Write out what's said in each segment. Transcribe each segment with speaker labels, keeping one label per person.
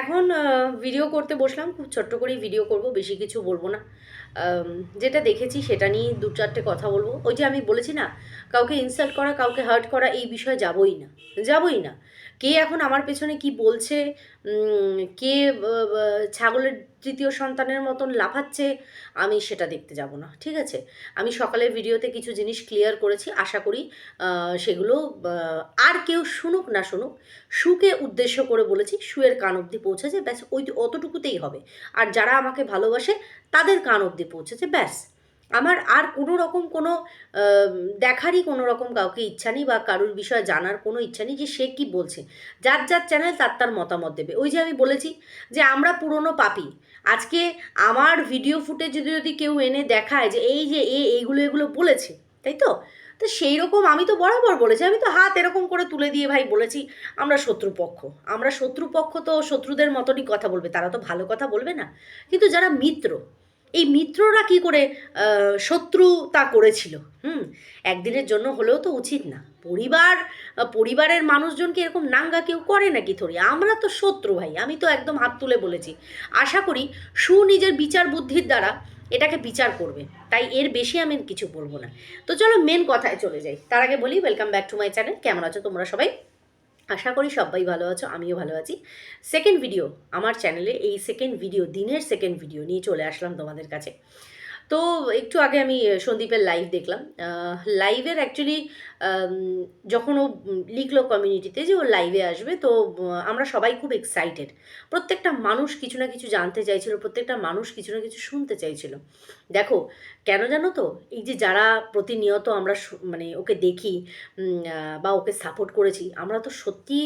Speaker 1: এখন ভিডিও করতে বসলাম। খুব ছোট্ট করেই ভিডিও করব, বেশি কিছু বলব না। যেটা দেখেছি সেটা নিয়ে দু চারটে কথা বলব। ওই যে আমি বলেছি না, কাউকে ইনসাল্ট করা, কাউকে হার্ট করা, এই বিষয়ে যাবই না। যাবই না। কে এখন আমার পেছনে কি বলছে? কে ছাগলের তৃতীয় সন্তানের মতন লাফাচ্ছে? আমি সেটা দেখতে যাব না, ঠিক আছে? আমি সকালের ভিডিওতে কিছু জিনিস ক্লিয়ার করেছি, আশা করি সেগুলো আর কেউ শুনুক না শুনুক, সুকে উদ্দেশ্য করে বলেছি, সুয়ের কান অবধি পৌঁছেছে, ব্যাস, ওই অতটুকুতেই হবে। আর যারা আমাকে ভালোবাসে, তাদের কান অবধি পৌঁছেছে, ব্যাস। আমার আর কোনো রকম কোনো দেখারই কোনো রকম কাউকে ইচ্ছা নেই বা কারোর বিষয়ে জানার কোনো ইচ্ছা নেই যে সে কি বলছে। যার যার চ্যানেল তার তার মতামত দেবে। ওই যে আমি বলেছি যে আমরা পুরনো পাপি। আজকে আমার ভিডিও ফুটেজ যদি যদি কেউ এনে দেখায় যে এই যে এ, এইগুলো, এগুলো বলেছে, তাই তো? তো সেই রকম আমি তো বরাবর বলেছি। আমি তো হাত এরকম করে তুলে দিয়ে ভাই বলেছি, আমরা শত্রুপক্ষ। আমরা শত্রুপক্ষ তো শত্রুদের মতনই কথা বলবে। তারা তো ভালো কথা বলবে না। কিন্তু যারা মিত্র এই মিত্ররা কি করে শত্রু তা করেছিল? হুম, একদিনের জন্য হলেও তো উচিত না। পরিবার, পরিবারের মানুষজনকে এরকম নাঙ্গা কেউ করে নাকি থরি আমরা তো শত্রু ভাই, আমি তো একদম হাত তুলে বলেছি। আশা করি সু নিজের বিচার বুদ্ধির দ্বারা এটাকে বিচার করবে। তাই এর বেশি আমি কিছু বলব না। তো চলো মেন কথায় চলে যাই। তার আগে বলি welcome back to my channel কেমন আছো তোমরা সবাই? আশা করি সবাই ভালো আছো, আমিও ভালো আছি। সেকেন্ড ভিডিও আমার চ্যানেলে এই সেকেন্ড ভিডিও দিনের সেকেন্ড ভিডিও নিয়ে চলে আসলাম তোমাদের কাছে। তো একটু আগে আমি সন্দীপের লাইভ দেখলাম। লাইভের অ্যাকচুয়ালি যখন ও লিখলো কমিউনিটিতে যে ও লাইভে আসবে, তো আমরা সবাই খুব এক্সাইটেড প্রত্যেকটা মানুষ কিছু না কিছু জানতে চাইছিল, প্রত্যেকটা মানুষ কিছু না কিছু শুনতে চাইছিল। দেখো, কেন জানো তো? এই যে যারা প্রতিনিয়ত আমরা মানে ওকে দেখি বা ওকে সাপোর্ট করেছি, আমরা তো সত্যি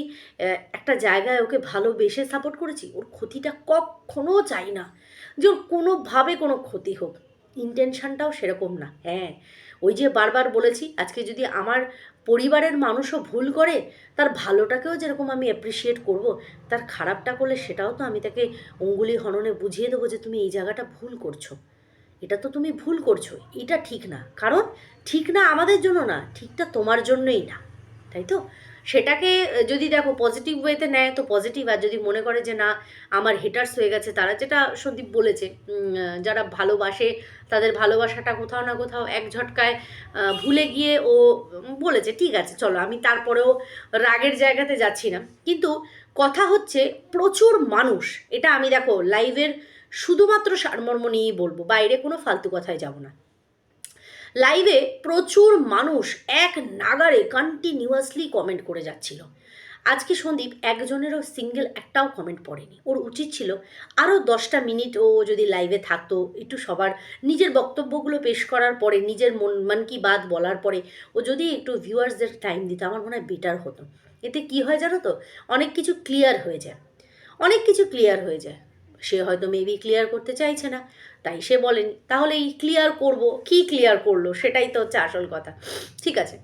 Speaker 1: একটা জায়গায় ওকে ভালোবেসে সাপোর্ট করেছি। ওর ক্ষতিটা কখনো চাই না। যে ওর কোনোভাবে কোনো ক্ষতি হোক। ইন্টেনশনটাও সেরকম না হ্যাঁ। ওই যে বারবার বলেছি, আজকে যদি আমার পরিবারের মানুষও ভুল করে, তার ভালোটাকেও যেরকম আমি অ্যাপ্রিসিয়েট করব, তার খারাপটা করলে সেটাও তো আমি তাকে অঙ্গুলি হননে বুঝিয়ে দেবো যে তুমি এই জায়গাটা ভুল করছ। এটা তো তুমি ভুল করছ, এটা ঠিক না। কারণ ঠিক না আমাদের জন্য না, ঠিকটা তোমার জন্যই না, তাই তো? সেটাকে, যদি দেখো পজিটিভ ওয়েতে নেয়, তো পজিটিভ আর যদি মনে করে যে, না, আমার হেটার্স হয়ে গেছে, তারা যেটা সন্দীপ বলেছে যারা ভালোবাসে, তাদের ভালোবাসাটা কোথাও না কোথাও এক ঝটকায় ভুলে গিয়ে ও বলেছে, ঠিক আছে, চলো, আমি তারপরেও রাগের জায়গাতে যাচ্ছি না। কিন্তু কথা হচ্ছে, প্রচুর মানুষ, এটা আমি দেখো লাইভের শুধুমাত্র সারমর্ম নিয়েই বলব, বাইরে কোনো ফালতু কথায় যাব না। লাইভে প্রচুর মানুষ এক নাগারে কন্টিনিউয়াসলি কমেন্ট করে যাচ্ছিল। আজকে সন্দীপ একজনেরও সিঙ্গেল একটাও কমেন্ট পড়েনি। ওর উচিত ছিল আরও দশটা মিনিট ও যদি লাইভে থাকতো, একটু সবার নিজের বক্তব্যগুলো পেশ করার পরে, নিজের মন মন কি বাদ বলার পরে, ও যদি একটু ভিউয়ার্সদের টাইম দিত, আমার মনে হয় বেটার হতো। এতে কি হয় জানো তো? অনেক কিছু ক্লিয়ার হয়ে যায়। অনেক কিছু ক্লিয়ার হয়ে যায়। সে হয়তো মেবি ক্লিয়ার করতে চাইছে না। তাই সে বলেন, তাহলে এই ক্লিয়ার করব। কি ক্লিয়ার করল? সেটাই তো হচ্ছে আসল কথা। ঠিক আছে?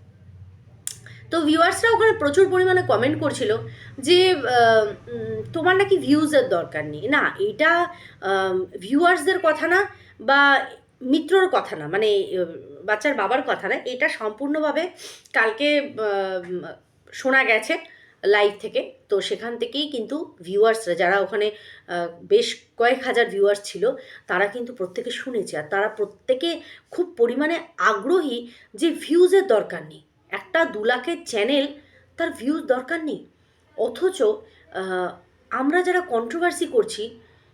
Speaker 1: তো ভিউয়ার্সরা ওখানে প্রচুর পরিমাণে কমেন্ট করছিল যে তোমার নাকি ভিউজের দরকার নেই। না, এটা ভিউয়ার্সদের কথা না বা মিত্রর কথা না মানে বাচ্চার বাবার কথা না, এটা সম্পূর্ণভাবে কালকে শোনা গেছে। লাইভ থেকে। তো সেখান থেকেই কিন্তু ভিউয়ার্সরা যারা ওখানে বেশ কয়েক হাজার ভিউয়ার্স ছিল, তারা কিন্তু প্রত্যেকে শুনেছে। আর তারা প্রত্যেকে খুব পরিমাণে আগ্রহী যে ভিউজের দরকার নেই। একটা দু লাখের চ্যানেল তার ভিউজ দরকার নেই। অথচ আমরা যারা কন্ট্রোভার্সি করছি,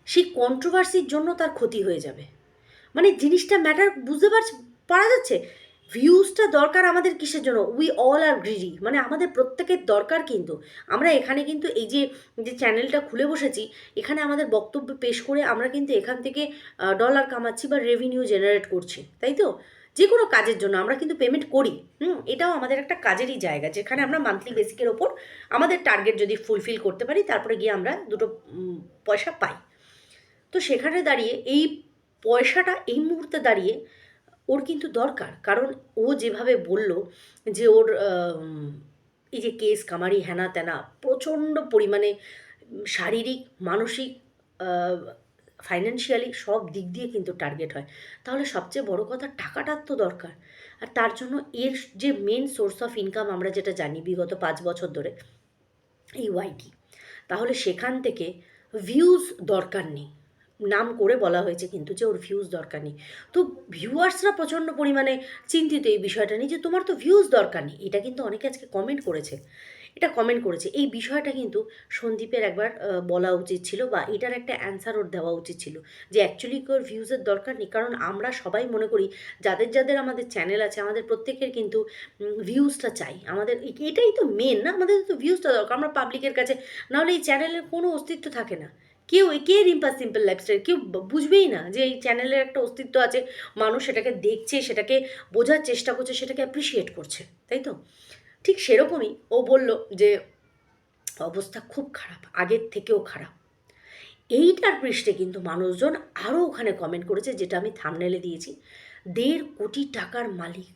Speaker 1: সেই কন্ট্রোভার্সির জন্য তার ক্ষতি হয়ে যাবে। মানে জিনিসটা ম্যাটার বুঝতে পারছি, পারা যাচ্ছে? ভিউজটা দরকার আমাদের কিসের জন্য? উই অল আর গ্রিডি মানে আমাদের প্রত্যেকের দরকার কিন্তু। আমরা এখানে কিন্তু এই যে যে চ্যানেলটা খুলে বসেছি, এখানে আমাদের বক্তব্য পেশ করে আমরা কিন্তু এখান থেকে ডলার কামাচ্ছি বা রেভিনিউ জেনারেট করছি। তাই তো? যে কোনো কাজের জন্য আমরা কিন্তু পেমেন্ট করি। হুম, এটাও আমাদের একটা কাজেরই জায়গা, যেখানে আমরা মান্থলি বেসিকের ওপর আমাদের টার্গেট যদি ফুলফিল করতে পারি, তারপরে গিয়ে আমরা দুটো পয়সা পাই। তো সেখানে দাঁড়িয়ে, এই পয়সাটা এই মুহূর্তে দাঁড়িয়ে ওর কিন্তু দরকার। কারণ ও যেভাবে বলল যে ওর এই যে কেস কামারি হ্যানা ত্যানা প্রচণ্ড পরিমাণে শারীরিক, মানসিক ফাইন্যান্সিয়ালি সব দিক দিয়ে কিন্তু টার্গেট হয়। তাহলে সবচেয়ে বড় কথা টাকাটার তো দরকার। আর তার জন্য এর যে মেন সোর্স অফ ইনকাম আমরা যেটা জানি বিগত পাঁচ বছর ধরে, এই ওয়াইটি তাহলে সেখান থেকে ভিউজ দরকার নেই। নাম করে বলা হয়েছে কিন্তু যে ওর ভিউজ দরকার নেই। তো ভিউয়ার্সরা প্রচণ্ড পরিমাণে চিন্তিত এই বিষয়টা নিয়ে যে তোমার তো ভিউজ দরকার নেই। এটা কিন্তু অনেকে আজকে কমেন্ট করেছে। এটা কমেন্ট করেছে। এই বিষয়টা কিন্তু সন্দীপের একবার বলা উচিত ছিল বা এটার একটা অ্যান্সার ওর দেওয়া উচিত ছিল যে অ্যাকচুয়ালি ওর ভিউজের দরকার নেই। কারণ আমরা সবাই মনে করি যাদের যাদের আমাদের চ্যানেল আছে, আমাদের প্রত্যেকের কিন্তু ভিউজটা চাই। আমাদের এটাই তো মেন না? আমাদের তো ভিউজটা দরকার। আমরা পাবলিকের কাছে, নাহলে এই চ্যানেলের কোনো অস্তিত্ব থাকে না। কেউ কে রিম্পা সিম্পল লাইফস্টাইল কেউ বুঝবেই না যে এই চ্যানেলের একটা অস্তিত্ব আছে, মানুষ সেটাকে দেখছে, সেটাকে বোঝার চেষ্টা করছে, সেটাকে অ্যাপ্রিসিয়েট করছে, তাই তো? ঠিক সেরকমই ও বলল যে, অবস্থা খুব খারাপ, আগের থেকেও খারাপ। এইটার পৃষ্ঠে কিন্তু মানুষজন আরও ওখানে কমেন্ট করেছে, যেটা আমি থামনেলে দিয়েছি, দেড় কোটি টাকার মালিক।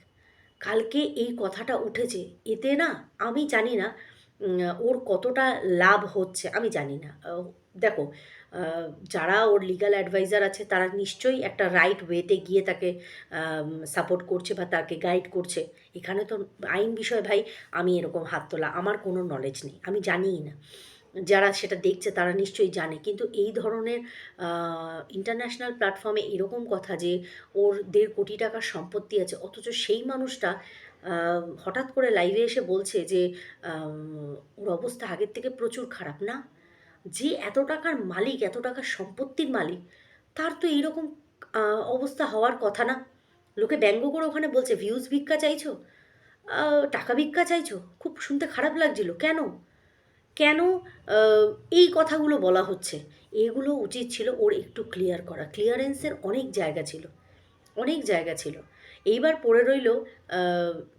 Speaker 1: কালকে এই কথাটা উঠেছে, এতে না আমি জানি না ওর কতটা লাভ হচ্ছে, আমি জানি না। দেখো যারা ওর লিগাল অ্যাডভাইজার আছে, তারা নিশ্চয়ই একটা রাইট ওয়েতে গিয়ে তাকে সাপোর্ট করছে বা তাকে গাইড করছে। এখানে তো আইন বিষয় ভাই, আমি এরকম হাত তোলা, আমার কোনো নলেজ নেই, আমি জানিই না। যারা সেটা দেখছে, তারা নিশ্চয়ই জানে। কিন্তু এই ধরনের ইন্টারন্যাশনাল প্ল্যাটফর্মে এরকম কথা যে, ওর দেড় কোটি টাকার সম্পত্তি আছে, অথচ সেই মানুষটা হঠাৎ করে লাইভে এসে বলছে যে ওর অবস্থা আগের থেকে প্রচুর খারাপ, না? যে এত টাকার মালিক, এত টাকার সম্পত্তির মালিক, তার তো এইরকম অবস্থা হওয়ার কথা না। লোকে ব্যঙ্গ করে ওখানে বলছে ভিউজ ভিক্ষা চাইছো? টাকা ভিক্ষা চাইছো? খুব শুনতে খারাপ লাগছিল। কেন? কেন এই কথাগুলো বলা হচ্ছে? এগুলো উচিত ছিল ওর একটু ক্লিয়ার করা। ক্লিয়ারেন্সের অনেক জায়গা ছিল। অনেক জায়গা ছিল। এইবার পড়ে রইল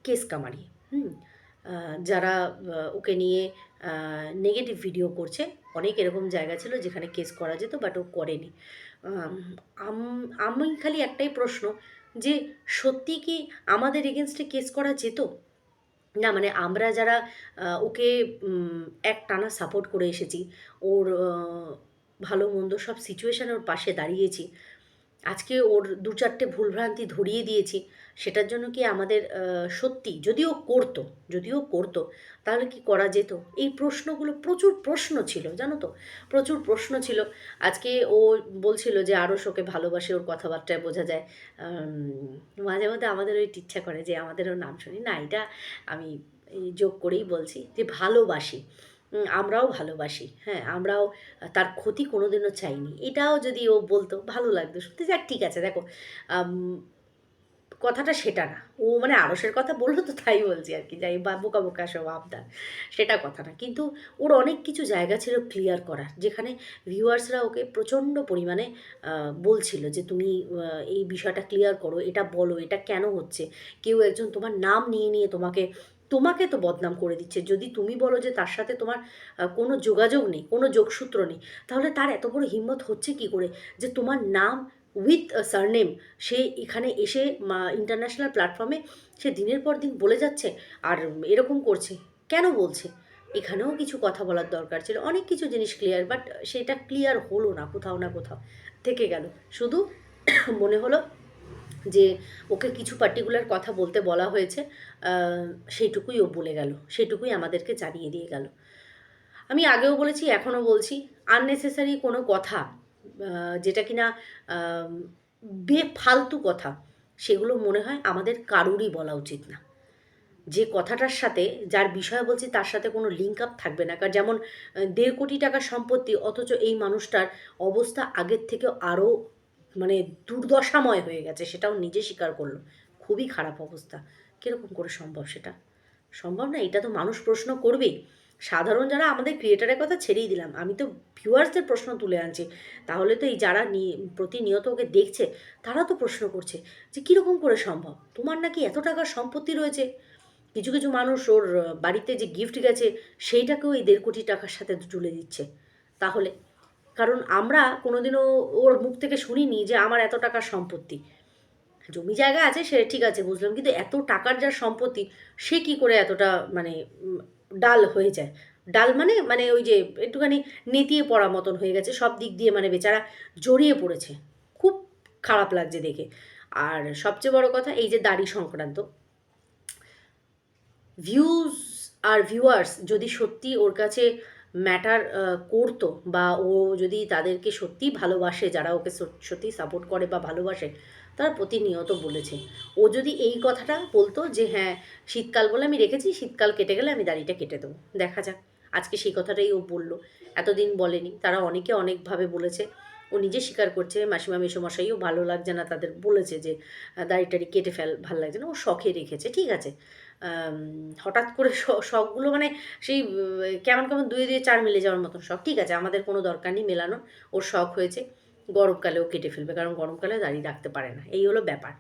Speaker 1: কেস কামারি। যারা ওকে নিয়ে নেগেটিভ ভিডিও করছে অনেক এরকম জায়গা ছিল যেখানে কেস করা যেত বাট ও করেনি। আম, খালি একটাই প্রশ্ন যে সত্যি কি আমাদের এগেনস্টে কেস করা যেত? না মানে আমরা যারা ওকে এক টানা সাপোর্ট করে এসেছি ওর ভালো মন্দ সব সিচুয়েশানে ওর পাশে দাঁড়িয়েছি আজকে ওর দু চারটে ভুলভ্রান্তি ধরিয়ে দিয়েছি, সেটার জন্য কি আমাদের সত্যি, যদিও করতো যদিও করতো, তাহলে কি করা যেত? এই প্রশ্নগুলো প্রচুর প্রশ্ন ছিল, জানো তো? প্রচুর প্রশ্ন ছিল। আজকে ও বলছিল যে আরও শোকে ভালোবাসে, ওর কথাবার্তায় বোঝা যায়। মাঝে মধ্যে আমাদের ওই ইচ্ছা করে যে আমাদেরও নাম শুনি। না, এটা আমি যোগ করেই বলছি যে ভালোবাসি। আমরাও ভালোবাসি। হ্যাঁ আমরাও তার ক্ষতি কোনোদিনও চাইনি। এটাও যদি ও বলতো, ভালো লাগতো। সত্যি যাক, ঠিক আছে। দেখো কথাটা সেটা না। ও মানে আড়সের কথা বলল তো, তাই বলছি আর কি। যাই বা বোকা বোকা সব আবদার, সেটা কথা না। কিন্তু ওর অনেক কিছু জায়গা ছিল ক্লিয়ার করার, যেখানে ভিউয়ার্সরা ওকে প্রচণ্ড পরিমাণে বলছিল যে, তুমি এই বিষয়টা ক্লিয়ার করো। এটা বলো, এটা কেন হচ্ছে? কেউ একজন তোমার নাম নিয়ে নিয়ে তোমাকে তোমাকে তো বদনাম করে দিচ্ছে। যদি তুমি বলো যে তার সাথে তোমার কোনো যোগাযোগ নেই, কোনো যোগসূত্র নেই, তাহলে তার এত বড় হিম্মত হচ্ছে কি করে? যে তোমার নাম উইথ সারনেম সে এখানে এসে ইন্টারন্যাশনাল প্ল্যাটফর্মে সে দিনের পর দিন বলে যাচ্ছে আর এরকম করছে। কেন বলছে? এখানেও কিছু কথা বলার দরকার ছিল। অনেক কিছু জিনিস ক্লিয়ার বাট সেটা ক্লিয়ার হলো না কোথাও না কোথাও, থেকে গেল। শুধু মনে হলো যে ওকে কিছু পার্টিকুলার কথা বলতে বলা হয়েছে সেইটুকুই ও বলে গেল সেটুকুই আমাদেরকে জানিয়ে দিয়ে গেল। আমি আগেও বলেছি, এখনও বলছি আননেসেসারি কোনো কথা যেটা কিনা বেফালতু কথা, সেগুলো মনে হয় আমাদের কারুরই বলা উচিত না। যে কথাটার সাথে, যার বিষয় বলছি তার সাথে কোনো লিঙ্ক আপ থাকবে না। কারণ যেমন দেড় কোটি টাকার সম্পত্তি, অথচ এই মানুষটার অবস্থা আগের থেকে আরও মানে দুর্দশাময় হয়ে গেছে, সেটাও নিজে স্বীকার করল। খুবই খারাপ অবস্থা। কীরকম করে সম্ভব সেটা? সম্ভব না, এটা তো মানুষ প্রশ্ন করবেই। সাধারণ যারা আমাদের ক্রিয়েটারের কথা ছেড়েই দিলাম, আমি তো ভিউয়ার্সদের প্রশ্ন তুলে আনছি। তাহলে তো এই যারা প্রতিনিয়ত ওকে দেখছে, তারা তো প্রশ্ন করছে যে কীরকম করে সম্ভব? তোমার নাকি এত টাকার সম্পত্তি রয়েছে। কিছু কিছু মানুষ ওর বাড়িতে যে গিফট গেছে, সেইটাকেও এই দেড় কোটি টাকার সাথে তুলে দিচ্ছে। তাহলে কারণ আমরা কোনোদিনও ওর মুখ থেকে শুনিনি যে আমার এত টাকার সম্পত্তি। জমি জায়গা আছে, সে ঠিক আছে, বুঝলাম। কিন্তু এত টাকার যার সম্পত্তি, সে কি করে এতটা মানে ডাল হয়ে যায়? ডাল মানে মানে ওই যে একটুখানি নেতিয়ে পড়া মতন হয়ে গেছে, সব দিক দিয়ে মানে বেচারা জড়িয়ে পড়েছে। খুব খারাপ লাগছে দেখে। আর সবচেয়ে বড় কথা, এই যে দাড়ি সংক্রান্ত। ভিউজ আর ভিউয়ার্স যদি সত্যি ওর কাছে ম্যাটার করতো বা ও যদি তাদেরকে সত্যি ভালোবাসে, যারা ওকে সত্যি সাপোর্ট করে বা ভালোবাসে, তার প্রতিনিয়ত বলেছে। ও যদি এই কথাটা বলতো যে হ্যাঁ শীতকাল বলে আমি রেখেছি, শীতকাল কেটে গেলে আমি দাড়িটা কেটে দেবো, দেখা যাক। আজকে সেই কথাটাই ও বলল। এতদিন বলেনি। তারা অনেকে অনেকভাবে বলেছে। ও নিজে স্বীকার করছে, মাসিমা, মেসোমশাইও ভালো লাগছে না তাদের বলেছে যে দাড়ি টাড়ি কেটে ফেল, ভালো লাগছে না। ও শখে রেখেছে, ঠিক আছে। হঠাৎ করে শখগুলো মানে সেই কেমন কেমন দুয়ে দুয়ে চার মিলে যাওয়ার মতন শখ, ঠিক আছে, আমাদের কোনো দরকার নেই মেলানো ওর শখ হয়েছে গরমকালেও কেটে ফেলবে, কারণ গরমকালে দাড়ি রাখতে পারে না। এই হলো ব্যাপার।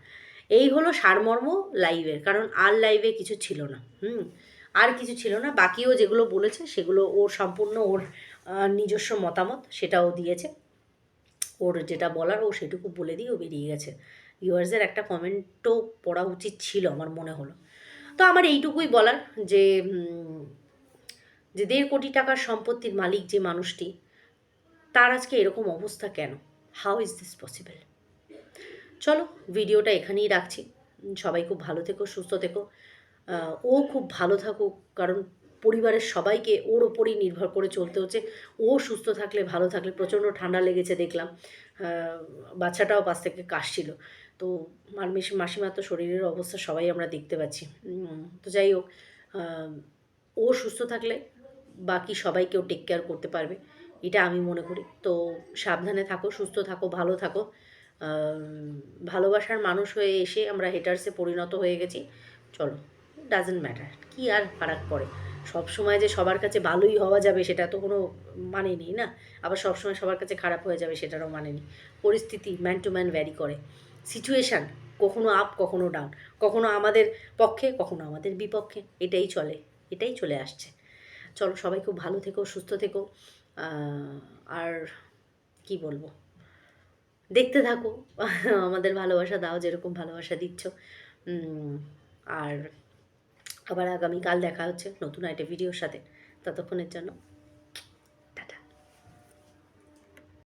Speaker 1: এই হলো সারমর্ম লাইভের কারণ আর লাইভে কিছু ছিল না, হুম? আর কিছু ছিল না, বাকিও যেগুলো বলেছে সেগুলো ওর সম্পূর্ণ ওর নিজস্ব মতামত, সেটাও দিয়েছে। ওর যেটা বলার, ও সেটুকু বলে দিয়ে ও বেরিয়ে গেছে। ভিউয়ার্সের একটা কমেন্টও পড়া উচিত ছিল আমার মনে হলো। তো আমার এইটুকুই বলার যে যে দেড় কোটি টাকার সম্পত্তির মালিক যে মানুষটি, তার আজকে এরকম অবস্থা কেন? হাউ ইজ দিস পসিবল চলো ভিডিওটা এখানেই রাখছি। সবাই খুব ভালো থেকো, সুস্থ থেকো। ও খুব ভালো থাকুক, কারণ পরিবারের সবাইকে ওর ওপরই নির্ভর করে চলতে হচ্ছে। ও সুস্থ থাকলে, ভালো থাকলে, প্রচণ্ড ঠান্ডা লেগেছে দেখলাম। বাচ্চাটাও পাশ থেকে কাশছিল তো আর মেশি মাসিমার তো শরীরের অবস্থা সবাই আমরা দেখতে পাচ্ছি। তো যাই হোক ও সুস্থ থাকলে বাকি সবাইকেও টেক কেয়ার করতে পারবে। এটা আমি মনে করি। তো সাবধানে থাকো, সুস্থ থাকো, ভালো থাকো। ভালোবাসার মানুষ হয়ে এসে আমরা হেটার্সে পরিণত হয়ে গেছি। চলো ডাজেন্ট ম্যাটার কি আর ফারাক পড়ে। সব সময় যে সবার কাছে ভালোই হওয়া যাবে সেটা তো কোনো মানে নেই না? আবার সব সময় সবার কাছে খারাপ হয়ে যাবে সেটারও মানে নেই। পরিস্থিতি ম্যান টু ম্যান ভ্যারি করে। সিচুয়েশান কখনো আপ কখনো ডাউন কখনো আমাদের পক্ষে, কখনো আমাদের বিপক্ষে। এটাই চলে। এটাই চলে আসছে। চলো, সবাই খুব ভালো থেকো, সুস্থ থেকো। আর কি বলব? দেখতে থাকো। আমাদের ভালোবাসা দাও, যেরকম ভালোবাসা দিচ্ছ। আর আবার আগামীকাল দেখা হচ্ছে নতুন একটা ভিডিওর সাথে। ততক্ষণের জন্য